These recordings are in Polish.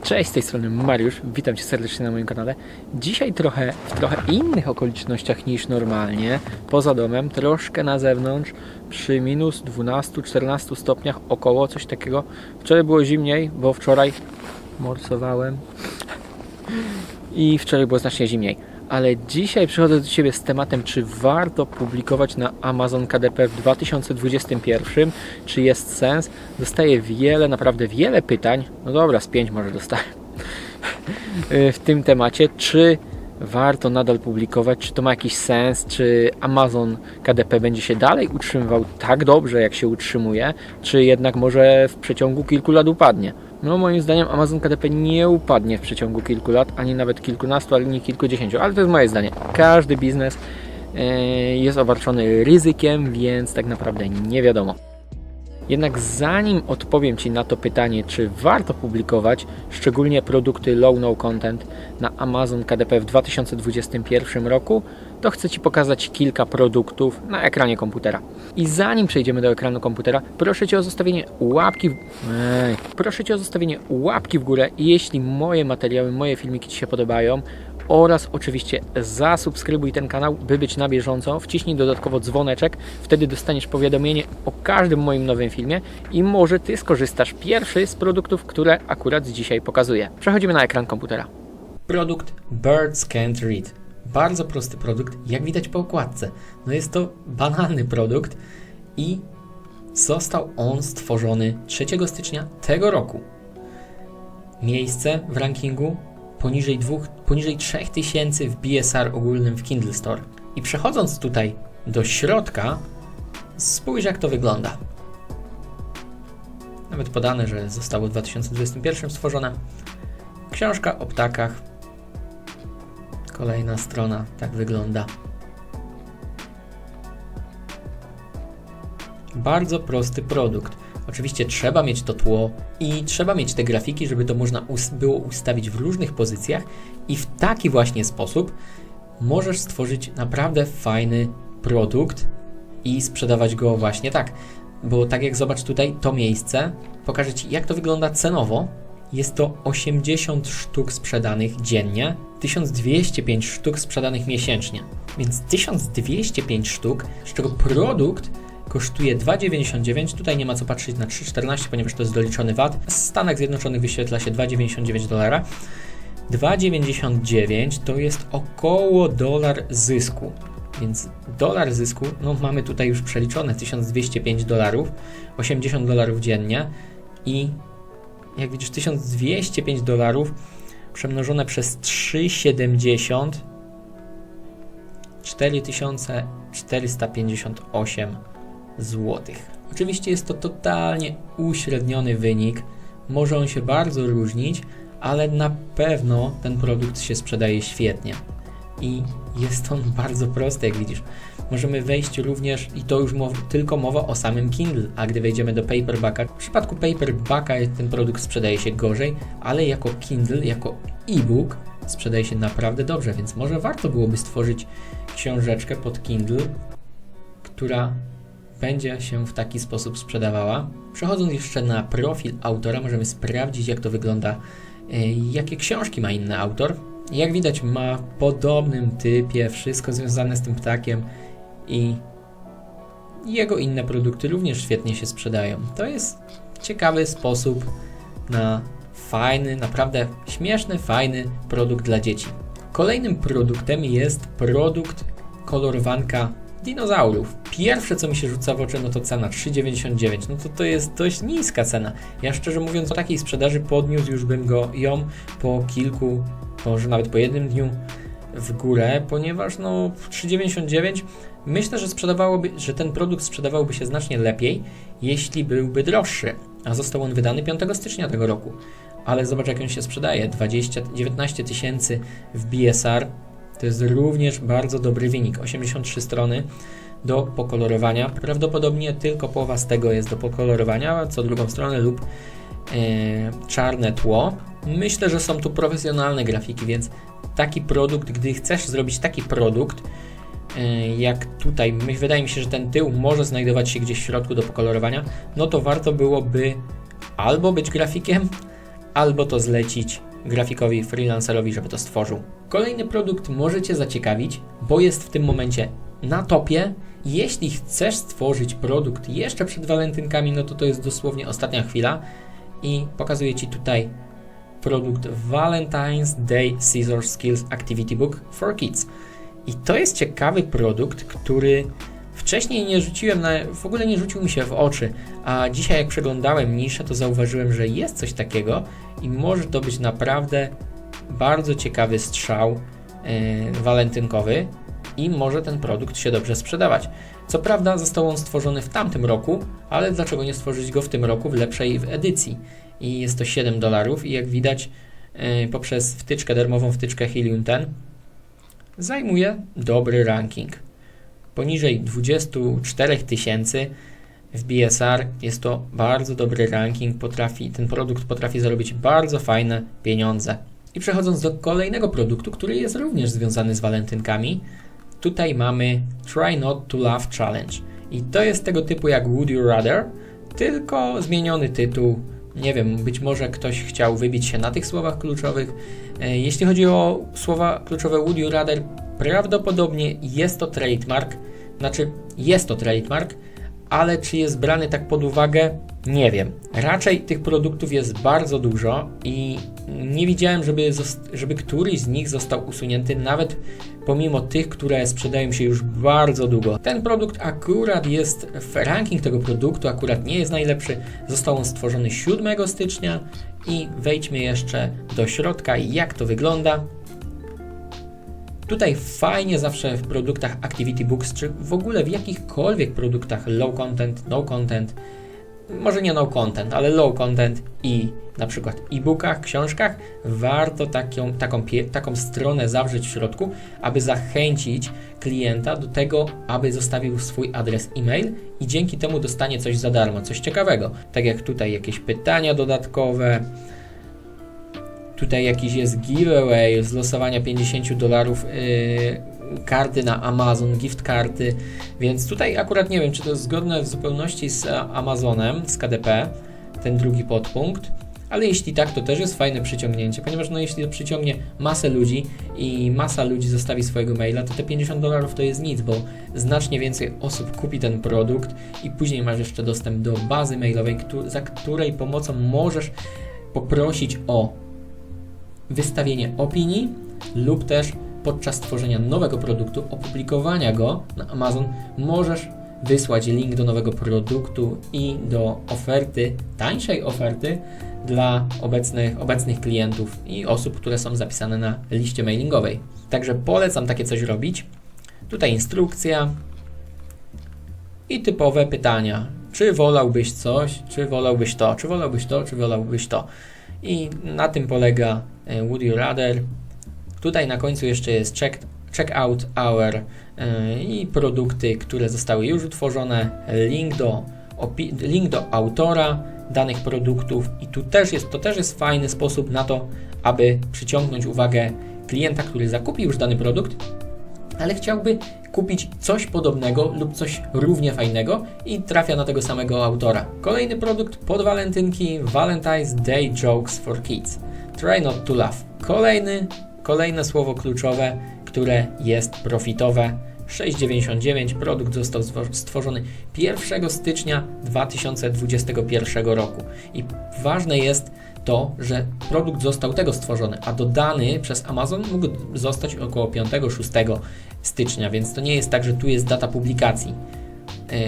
Cześć, z tej strony Mariusz, witam Cię serdecznie na moim kanale. Dzisiaj trochę w trochę innych okolicznościach niż normalnie, poza domem, troszkę na zewnątrz, przy minus 12-14 stopniach około, coś takiego. Wczoraj było zimniej, bo wczoraj morsowałem i wczoraj było znacznie zimniej. Ale dzisiaj przychodzę do Ciebie z tematem, czy warto publikować na Amazon KDP w 2021, czy jest sens. Dostaję wiele, naprawdę wiele pytań, no dobra, z pięć może dostałem, w tym temacie, czy warto nadal publikować, czy to ma jakiś sens, czy Amazon KDP będzie się dalej utrzymywał tak dobrze, jak się utrzymuje, czy jednak może w przeciągu kilku lat upadnie. No moim zdaniem Amazon KDP nie upadnie w przeciągu kilku lat, ani nawet kilkunastu, ani kilkudziesięciu, ale to jest moje zdanie. Każdy biznes e, jest obarczony ryzykiem, więc tak naprawdę nie wiadomo. Jednak zanim odpowiem Ci na to pytanie, czy warto publikować szczególnie produkty low no content na Amazon KDP w 2021 roku, to chcę Ci pokazać kilka produktów na ekranie komputera. I zanim przejdziemy do ekranu komputera, proszę Cię o zostawienie łapki w... Ej. Proszę Cię o zostawienie łapki w górę, jeśli moje materiały, moje filmiki Ci się podobają oraz oczywiście zasubskrybuj ten kanał, by być na bieżąco. Wciśnij dodatkowo dzwoneczek, wtedy dostaniesz powiadomienie o każdym moim nowym filmie i może Ty skorzystasz pierwszy z produktów, które akurat dzisiaj pokazuję. Przechodzimy na ekran komputera. Produkt Birds Can't Read. Bardzo prosty produkt, jak widać po okładce. No jest to banalny produkt i został on stworzony 3 stycznia tego roku. Miejsce w rankingu poniżej, dwóch, poniżej 3000 w BSR ogólnym w Kindle Store. I przechodząc tutaj do środka, spójrz jak to wygląda. Nawet podane, że zostało w 2021 stworzone. Książka o ptakach. Kolejna strona, tak wygląda. Bardzo prosty produkt. Oczywiście trzeba mieć to tło i trzeba mieć te grafiki, żeby to można było ustawić w różnych pozycjach i w taki właśnie sposób możesz stworzyć naprawdę fajny produkt i sprzedawać go właśnie tak. Bo tak jak zobacz tutaj to miejsce, pokażę Ci jak to wygląda cenowo. Jest to 80 sztuk sprzedanych dziennie, 1205 sztuk sprzedanych miesięcznie. Więc 1205 sztuk, z czego produkt kosztuje 2,99. Tutaj nie ma co patrzeć na 3,14, ponieważ to jest doliczony VAT. W Stanach Zjednoczonych wyświetla się 2,99 dolara. 2,99 to jest około dolar zysku. Więc dolar zysku, no mamy tutaj już przeliczone 1205 dolarów, 80 dolarów dziennie i jak widzisz 1205 dolarów przemnożone przez 3,70 4458 złotych. Oczywiście jest to totalnie uśredniony wynik, może on się bardzo różnić, ale na pewno ten produkt się sprzedaje świetnie. I jest on bardzo prosty, jak widzisz. Możemy wejść również, i to już mow, tylko mowa o samym Kindle, a gdy wejdziemy do paperbacka, w przypadku paperbacka ten produkt sprzedaje się gorzej, ale jako Kindle, jako e-book sprzedaje się naprawdę dobrze, więc może warto byłoby stworzyć książeczkę pod Kindle, która będzie się w taki sposób sprzedawała. Przechodząc jeszcze na profil autora, możemy sprawdzić, jak to wygląda, e, jakie książki ma inny autor. Jak widać, ma w podobnym typie wszystko związane z tym ptakiem i jego inne produkty również świetnie się sprzedają. To jest ciekawy sposób na fajny, naprawdę śmieszny, fajny produkt dla dzieci. Kolejnym produktem jest produkt kolorowanka dinozaurów. Pierwsze, co mi się rzuca w oczy, no to cena 3,99. No to to jest dość niska cena. Ja szczerze mówiąc, po takiej sprzedaży podniósł już bym go ją po kilku, może nawet po jednym dniu w górę, ponieważ no 3,99 myślę, że sprzedawałoby, że ten produkt sprzedawałby się znacznie lepiej, jeśli byłby droższy, a został on wydany 5 stycznia tego roku. Ale zobacz jak on się sprzedaje, 20, 19 tysięcy w BSR, to jest również bardzo dobry wynik. 83 strony do pokolorowania. Prawdopodobnie tylko połowa z tego jest do pokolorowania, co drugą stronę lub e, czarne tło. Myślę, że są tu profesjonalne grafiki, więc taki produkt, gdy chcesz zrobić taki produkt, e, jak tutaj, wydaje mi się, że ten tył może znajdować się gdzieś w środku do pokolorowania, no to warto byłoby albo być grafikiem, albo to zlecić grafikowi, freelancerowi, żeby to stworzył. Kolejny produkt może Cię zaciekawić, bo jest w tym momencie na topie. Jeśli chcesz stworzyć produkt jeszcze przed walentynkami, no to to jest dosłownie ostatnia chwila i pokazuję Ci tutaj produkt Valentine's Day Scissor Skills Activity Book for Kids. I to jest ciekawy produkt, który wcześniej nie rzuciłem, na, w ogóle nie rzucił mi się w oczy, a dzisiaj jak przeglądałem niszę, to zauważyłem, że jest coś takiego i może to być naprawdę bardzo ciekawy strzał yy, walentynkowy i może ten produkt się dobrze sprzedawać. Co prawda został on stworzony w tamtym roku, ale dlaczego nie stworzyć go w tym roku w lepszej edycji? I jest to 7 dolarów i jak widać yy, poprzez wtyczkę, darmową wtyczkę Helium 10 zajmuje dobry ranking. Poniżej 24 tysięcy w BSR jest to bardzo dobry ranking, potrafi, ten produkt potrafi zarobić bardzo fajne pieniądze. I przechodząc do kolejnego produktu, który jest również związany z walentynkami, tutaj mamy Try Not to Laugh Challenge. I to jest tego typu jak Would You Rather, tylko zmieniony tytuł. Nie wiem, być może ktoś chciał wybić się na tych słowach kluczowych. E, Jeśli chodzi o słowa kluczowe Would You Rather, prawdopodobnie jest to trademark, znaczy jest to trademark, ale czy jest brany tak pod uwagę? Nie wiem. Raczej tych produktów jest bardzo dużo i nie widziałem, żeby, żeby któryś z nich został usunięty, nawet pomimo tych, które sprzedają się już bardzo długo. Ten produkt akurat jest, ranking tego produktu akurat nie jest najlepszy. Został on stworzony 7 stycznia i wejdźmy jeszcze do środka, jak to wygląda. Tutaj fajnie zawsze w produktach Activity Books, czy w ogóle w jakichkolwiek produktach low content, no content, może nie no content, ale low content i na przykład e-bookach, książkach, warto taką, taką, taką stronę zawrzeć w środku, aby zachęcić klienta do tego, aby zostawił swój adres e-mail i dzięki temu dostanie coś za darmo, coś ciekawego. Tak jak tutaj jakieś pytania dodatkowe, Tutaj jakiś jest giveaway z losowania 50 dolarów yy, karty na Amazon, gift karty, więc tutaj akurat nie wiem, czy to jest zgodne w zupełności z Amazonem, z KDP, ten drugi podpunkt, ale jeśli tak, to też jest fajne przyciągnięcie, ponieważ no jeśli to przyciągnie masę ludzi i masa ludzi zostawi swojego maila, to te 50 dolarów to jest nic, bo znacznie więcej osób kupi ten produkt i później masz jeszcze dostęp do bazy mailowej, za której pomocą możesz poprosić o wystawienie opinii lub też podczas tworzenia nowego produktu, opublikowania go na Amazon, możesz wysłać link do nowego produktu i do oferty, tańszej oferty dla obecnych, obecnych klientów i osób, które są zapisane na liście mailingowej. Także polecam takie coś robić. Tutaj instrukcja i typowe pytania. Czy wolałbyś coś, czy wolałbyś to, czy wolałbyś to, czy wolałbyś to. I na tym polega e, Would You Rather. Tutaj na końcu jeszcze jest check, check out our e, i produkty, które zostały już utworzone, link do, link do autora danych produktów i tu też jest, to też jest fajny sposób na to, aby przyciągnąć uwagę klienta, który zakupił już dany produkt, ale chciałby kupić coś podobnego lub coś równie fajnego i trafia na tego samego autora. Kolejny produkt pod walentynki Valentine's Day Jokes for Kids. Try not to laugh. Kolejny, kolejne słowo kluczowe, które jest profitowe. 6,99 produkt został stworzony 1 stycznia 2021 roku. I ważne jest to, że produkt został tego stworzony, a dodany przez Amazon mógł zostać około 5-6 stycznia, więc to nie jest tak, że tu jest data publikacji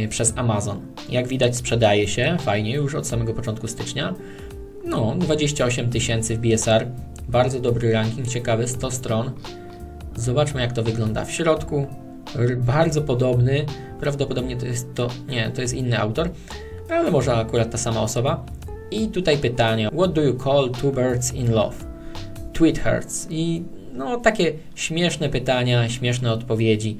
yy, przez Amazon. Jak widać, sprzedaje się fajnie już od samego początku stycznia. No, 28 tysięcy w BSR, bardzo dobry ranking, ciekawy, 100 stron. Zobaczmy, jak to wygląda w środku. Bardzo podobny, prawdopodobnie to jest to, nie, to jest inny autor, ale może akurat ta sama osoba. I tutaj pytanie: What do you call two birds in love? Tweet hurts. I no takie śmieszne pytania, śmieszne odpowiedzi.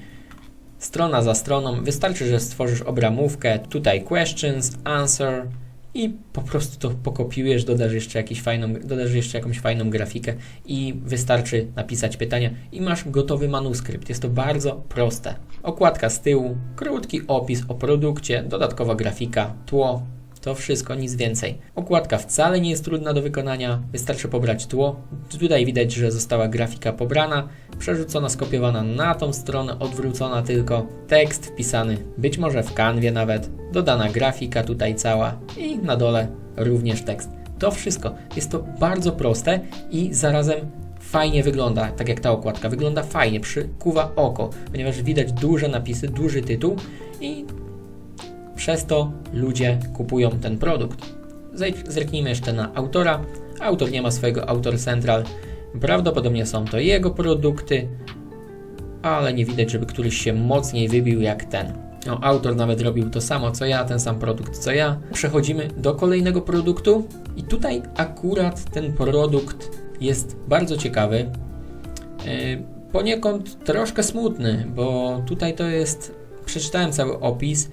Strona za stroną. Wystarczy, że stworzysz obramówkę. Tutaj questions, answer i po prostu to pokopiujesz, dodasz jeszcze, jakiś fajną, dodasz jeszcze jakąś fajną grafikę i wystarczy napisać pytania i masz gotowy manuskrypt. Jest to bardzo proste. Okładka z tyłu, krótki opis o produkcie, dodatkowa grafika, tło To wszystko, nic więcej. Okładka wcale nie jest trudna do wykonania, wystarczy pobrać tło. Tutaj widać, że została grafika pobrana, przerzucona, skopiowana na tą stronę, odwrócona tylko. Tekst wpisany, być może w kanwie nawet. Dodana grafika tutaj cała i na dole również tekst. To wszystko. Jest to bardzo proste i zarazem fajnie wygląda, tak jak ta okładka. Wygląda fajnie, przykuwa oko, ponieważ widać duże napisy, duży tytuł i przez to ludzie kupują ten produkt. Zerknijmy jeszcze na autora. Autor nie ma swojego Autor Central. Prawdopodobnie są to jego produkty, ale nie widać, żeby któryś się mocniej wybił jak ten. No, autor nawet robił to samo co ja, ten sam produkt co ja. Przechodzimy do kolejnego produktu i tutaj akurat ten produkt jest bardzo ciekawy. Yy, Poniekąd troszkę smutny, bo tutaj to jest. Przeczytałem cały opis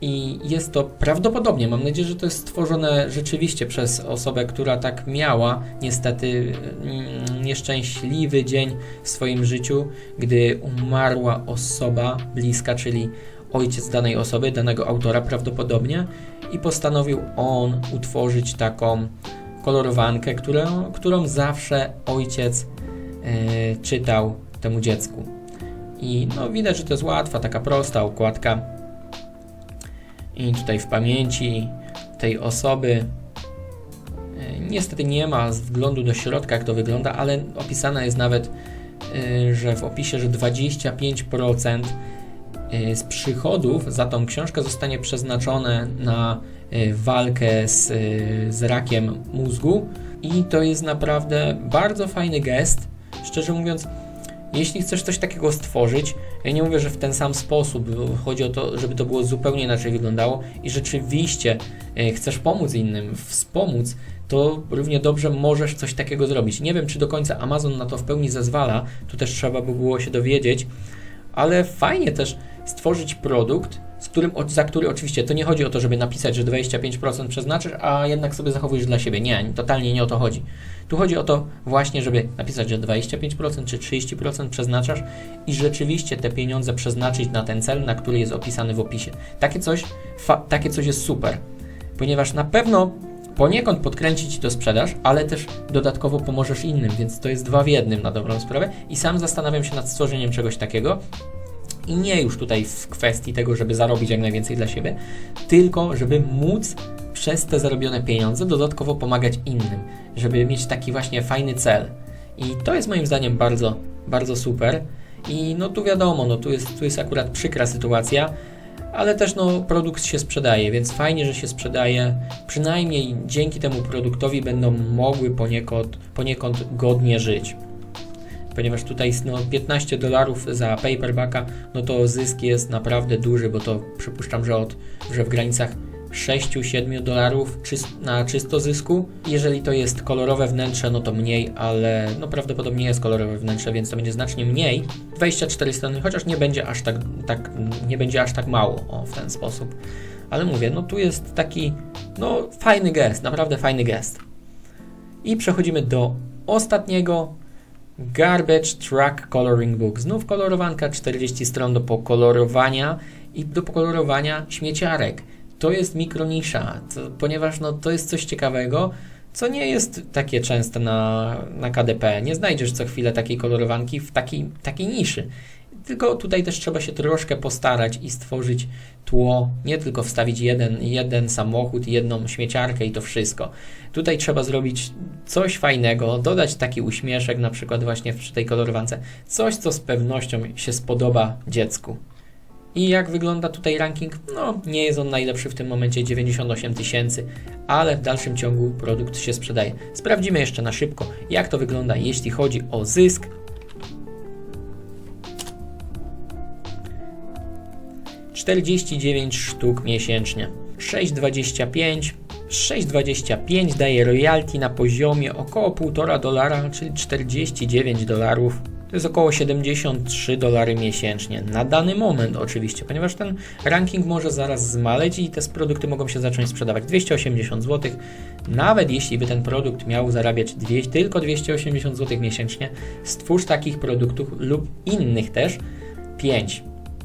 i jest to prawdopodobnie, mam nadzieję, że to jest stworzone rzeczywiście przez osobę, która tak miała niestety mm, nieszczęśliwy dzień w swoim życiu, gdy umarła osoba bliska, czyli ojciec danej osoby, danego autora prawdopodobnie i postanowił on utworzyć taką kolorowankę, którą, którą zawsze ojciec e, czytał temu dziecku. I no, widać, że to jest łatwa, taka prosta układka. I tutaj w pamięci tej osoby e, niestety nie ma wglądu do środka, jak to wygląda, ale opisane jest nawet, e, że w opisie, że 25% e, z przychodów za tą książkę zostanie przeznaczone na walkę z, z rakiem mózgu i to jest naprawdę bardzo fajny gest. Szczerze mówiąc, jeśli chcesz coś takiego stworzyć, ja nie mówię, że w ten sam sposób, chodzi o to, żeby to było zupełnie inaczej wyglądało i rzeczywiście e, chcesz pomóc innym, wspomóc, to równie dobrze możesz coś takiego zrobić. Nie wiem, czy do końca Amazon na to w pełni zezwala, tu też trzeba by było się dowiedzieć, ale fajnie też stworzyć produkt, z którym, za który oczywiście to nie chodzi o to, żeby napisać, że 25% przeznaczysz, a jednak sobie zachowujesz dla siebie. Nie, totalnie nie o to chodzi. Tu chodzi o to właśnie, żeby napisać, że 25% czy 30% przeznaczasz i rzeczywiście te pieniądze przeznaczyć na ten cel, na który jest opisany w opisie. Takie coś, takie coś jest super, ponieważ na pewno poniekąd podkręci Ci to sprzedaż, ale też dodatkowo pomożesz innym, więc to jest dwa w jednym na dobrą sprawę i sam zastanawiam się nad stworzeniem czegoś takiego, i nie już tutaj w kwestii tego, żeby zarobić jak najwięcej dla siebie, tylko żeby móc przez te zarobione pieniądze dodatkowo pomagać innym, żeby mieć taki właśnie fajny cel. I to jest moim zdaniem bardzo, bardzo super. I no tu wiadomo, no tu jest, tu jest akurat przykra sytuacja, ale też no produkt się sprzedaje, więc fajnie, że się sprzedaje. Przynajmniej dzięki temu produktowi będą mogły poniekąd, poniekąd godnie żyć ponieważ tutaj no, 15 dolarów za paperbacka, no to zysk jest naprawdę duży, bo to przypuszczam, że, od, że w granicach 6-7 dolarów na czysto zysku. Jeżeli to jest kolorowe wnętrze, no to mniej, ale no prawdopodobnie jest kolorowe wnętrze, więc to będzie znacznie mniej. 24 strony, chociaż nie będzie aż tak, tak, nie będzie aż tak mało o, w ten sposób. Ale mówię, no tu jest taki no fajny gest, naprawdę fajny gest. I przechodzimy do ostatniego Garbage Truck Coloring Book. Znów kolorowanka, 40 stron do pokolorowania i do pokolorowania śmieciarek. To jest mikronisza, to, ponieważ no, to jest coś ciekawego, co nie jest takie częste na, na KDP. Nie znajdziesz co chwilę takiej kolorowanki w takiej, takiej niszy. Tylko tutaj też trzeba się troszkę postarać i stworzyć tło, nie tylko wstawić jeden, jeden samochód, jedną śmieciarkę i to wszystko. Tutaj trzeba zrobić coś fajnego, dodać taki uśmieszek, na przykład właśnie przy tej kolorowance, coś, co z pewnością się spodoba dziecku. I jak wygląda tutaj ranking? No, nie jest on najlepszy w tym momencie, 98 tysięcy, ale w dalszym ciągu produkt się sprzedaje. Sprawdzimy jeszcze na szybko, jak to wygląda, jeśli chodzi o zysk. Czterdzieści dziewięć sztuk miesięcznie. 6,25 6,25 daje royalty na poziomie około 1,5 dolara, czyli 49 dolarów. To jest około 73 dolary miesięcznie. Na dany moment oczywiście, ponieważ ten ranking może zaraz zmaleć i te produkty mogą się zacząć sprzedawać 280 zł. Nawet jeśli by ten produkt miał zarabiać tylko 280 zł miesięcznie, stwórz takich produktów lub innych też 5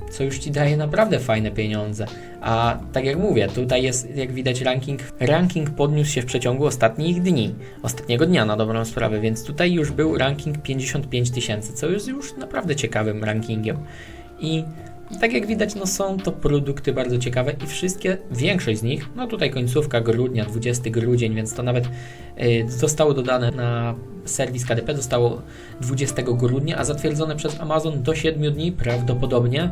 co już Ci daje naprawdę fajne pieniądze. A tak jak mówię, tutaj jest, jak widać, ranking, ranking podniósł się w przeciągu ostatnich dni, ostatniego dnia na dobrą sprawę, więc tutaj już był ranking 55 tysięcy, co jest już naprawdę ciekawym rankingiem. I tak jak widać, no są to produkty bardzo ciekawe i wszystkie, większość z nich, no tutaj końcówka grudnia, 20 grudzień, więc to nawet y, zostało dodane na serwis KDP, zostało 20 grudnia, a zatwierdzone przez Amazon do 7 dni prawdopodobnie,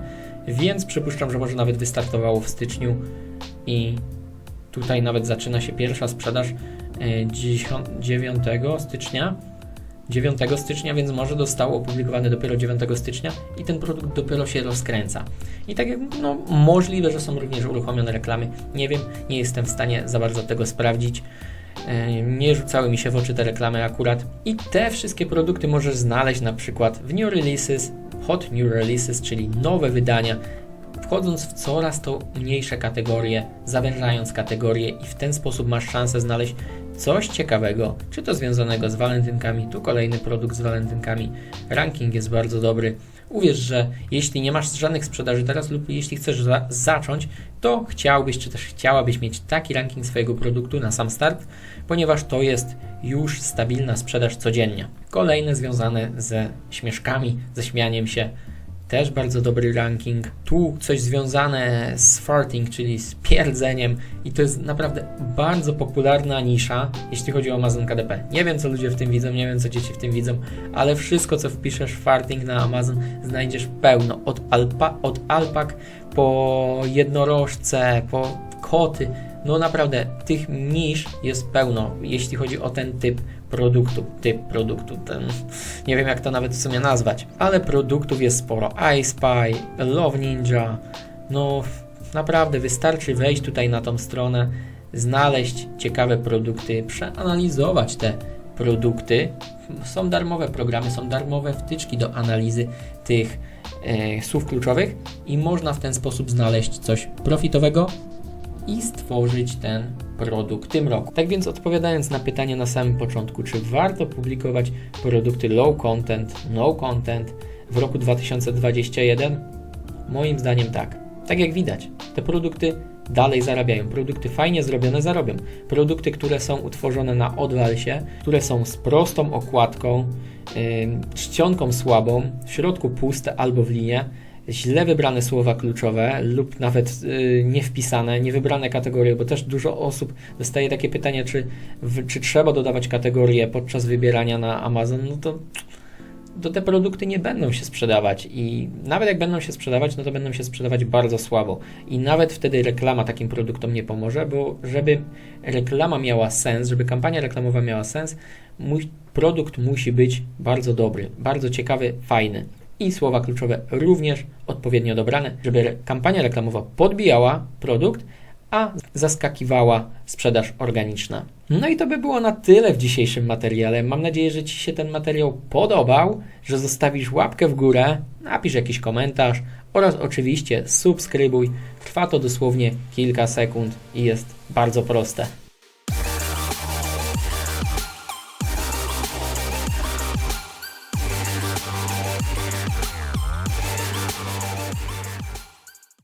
więc przypuszczam, że może nawet wystartowało w styczniu i tutaj nawet zaczyna się pierwsza sprzedaż y, 10, 9 stycznia. 9 stycznia, więc może zostało opublikowane dopiero 9 stycznia i ten produkt dopiero się rozkręca. I tak jak no, możliwe, że są również uruchomione reklamy. Nie wiem, nie jestem w stanie za bardzo tego sprawdzić. Yy, Nie rzucały mi się w oczy te reklamy akurat. I te wszystkie produkty możesz znaleźć na przykład w New Releases, Hot New Releases, czyli nowe wydania, wchodząc w coraz to mniejsze kategorie, zawężając kategorie i w ten sposób masz szansę znaleźć coś ciekawego, czy to związanego z walentynkami, tu kolejny produkt z walentynkami. Ranking jest bardzo dobry. Uwierz, że jeśli nie masz żadnych sprzedaży teraz lub jeśli chcesz za zacząć, to chciałbyś, czy też chciałabyś mieć taki ranking swojego produktu na sam start, ponieważ to jest już stabilna sprzedaż codziennie. Kolejne związane ze śmieszkami, ze śmianiem się, też bardzo dobry ranking. Tu coś związane z farting, czyli z pierdzeniem i to jest naprawdę bardzo popularna nisza, jeśli chodzi o Amazon KDP. Nie wiem, co ludzie w tym widzą, nie wiem, co dzieci w tym widzą, ale wszystko, co wpiszesz farting na Amazon, znajdziesz pełno. Od, alpa, od alpak po jednorożce, po koty. No naprawdę, tych nisz jest pełno, jeśli chodzi o ten typ produktu, typ produktu, ten, nie wiem jak to nawet w sumie nazwać, ale produktów jest sporo. iSpy, Love Ninja, no naprawdę wystarczy wejść tutaj na tą stronę, znaleźć ciekawe produkty, przeanalizować te produkty. Są darmowe programy, są darmowe wtyczki do analizy tych e, słów kluczowych i można w ten sposób znaleźć coś profitowego i stworzyć ten produkt tym roku. Tak więc odpowiadając na pytanie na samym początku, czy warto publikować produkty low content, no content w roku 2021? Moim zdaniem tak. Tak jak widać, te produkty dalej zarabiają. Produkty fajnie zrobione zarobią. Produkty, które są utworzone na odwalsie, które są z prostą okładką, yy, czcionką słabą, w środku puste albo w linie, źle wybrane słowa kluczowe lub nawet yy, niewpisane, niewybrane kategorie, bo też dużo osób dostaje takie pytanie, czy, w, czy trzeba dodawać kategorie podczas wybierania na Amazon, no to to te produkty nie będą się sprzedawać i nawet jak będą się sprzedawać, no to będą się sprzedawać bardzo słabo. I nawet wtedy reklama takim produktom nie pomoże, bo żeby reklama miała sens, żeby kampania reklamowa miała sens, mój produkt musi być bardzo dobry, bardzo ciekawy, fajny i słowa kluczowe również odpowiednio dobrane, żeby kampania reklamowa podbijała produkt, a zaskakiwała sprzedaż organiczna. No i to by było na tyle w dzisiejszym materiale. Mam nadzieję, że Ci się ten materiał podobał, że zostawisz łapkę w górę, napisz jakiś komentarz oraz oczywiście subskrybuj. Trwa to dosłownie kilka sekund i jest bardzo proste.